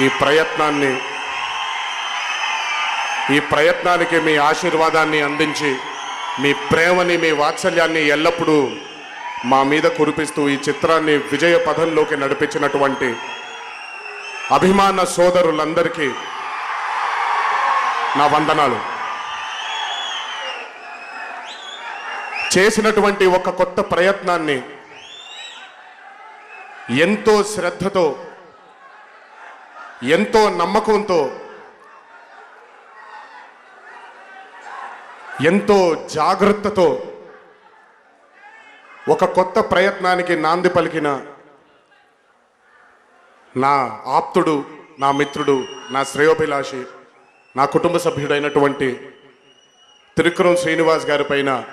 ఈ ప్రయత్నాన్ని ఈ ప్రయత్నానికి మీ ఆశీర్వాదాన్ని అందించి మీ ప్రేమని మీ వాత్సల్యాన్ని ఎల్లప్పుడూ మా మీద కురిపిస్తూ ఈ చిత్రాన్ని విజయ పథంలోకి నడిపించినటువంటి అభిమాన సోదరులందరికీ నా వందనాలు. చేసినటువంటి ఒక కొత్త ప్రయత్నాన్ని ఎంతో శ్రద్ధతో ఎంతో నమ్మకంతో ఎంతో జాగ్రత్తతో ఒక కొత్త ప్రయత్నానికి నాంది పలికిన నా ఆప్తుడు నా మిత్రుడు నా శ్రేయోభిలాషి నా కుటుంబ సభ్యుడైనటువంటి త్రికరం శ్రీనివాస్ గారి పైన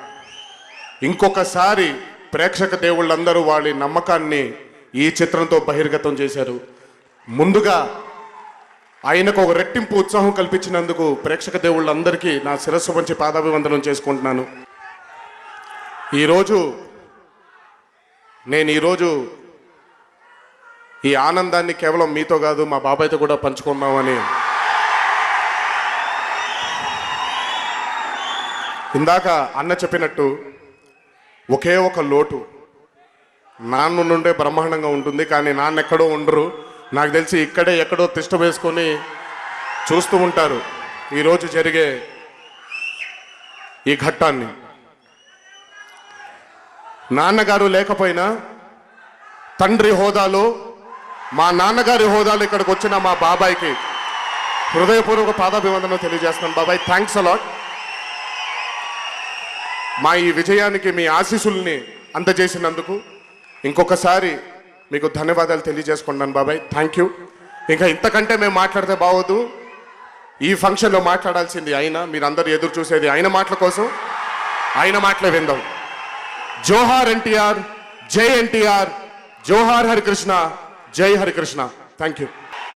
ఇంకొకసారి ప్రేక్షక దేవుళ్ళందరూ వాళ్ళ నమ్మకాన్ని ఈ చిత్రంతో బహిర్గతం చేశారు. ముందుగా ఆయనకు ఒక రెట్టింపు ఉత్సాహం కల్పించినందుకు ప్రేక్షక దేవుళ్ళందరికీ నా శిరస్సు మంచి పాదాభివందనం చేసుకుంటున్నాను. ఈరోజు నేను ఈరోజు ఈ ఆనందాన్ని కేవలం మీతో కాదు మా బాబాయ్తో కూడా పంచుకున్నామని ఇందాక అన్న చెప్పినట్టు ఒకే ఒక లోటు. నాన్న నుండే బ్రహ్మాండంగా ఉంటుంది కానీ నాన్న ఎక్కడో ఉండరు. నాకు తెలిసి ఇక్కడే ఎక్కడో తిష్ట వేసుకొని చూస్తూ ఉంటారు. ఈరోజు జరిగే ఈ ఘట్టాన్ని. నాన్నగారు లేకపోయినా తండ్రి హోదాలో మా నాన్నగారి హోదాలో ఇక్కడికి వచ్చిన మా బాబాయ్కి హృదయపూర్వక పాదాభివందనం తెలియజేస్తున్నాం బాబాయ్ థ్యాంక్స్ అలాట్ మా ఈ విజయానికి మీ ఆశీస్సుల్ని అందజేసినందుకు ఇంకొకసారి మీకు ధన్యవాదాలు తెలియజేసుకున్నాను బాబాయ్. థ్యాంక్ యూ ఇంకా ఇంతకంటే మేము మాట్లాడితే బాగోదు. ఈ ఫంక్షన్లో మాట్లాడాల్సింది ఆయన. మీరందరూ ఎదురు చూసేది ఆయన మాటల కోసం. ఆయన మాటలే విందాం. జోహార్ ఎన్టీఆర్ జై ఎన్టీఆర్. జోహార్ హరికృష్ణ జై హరికృష్ణ. Thank you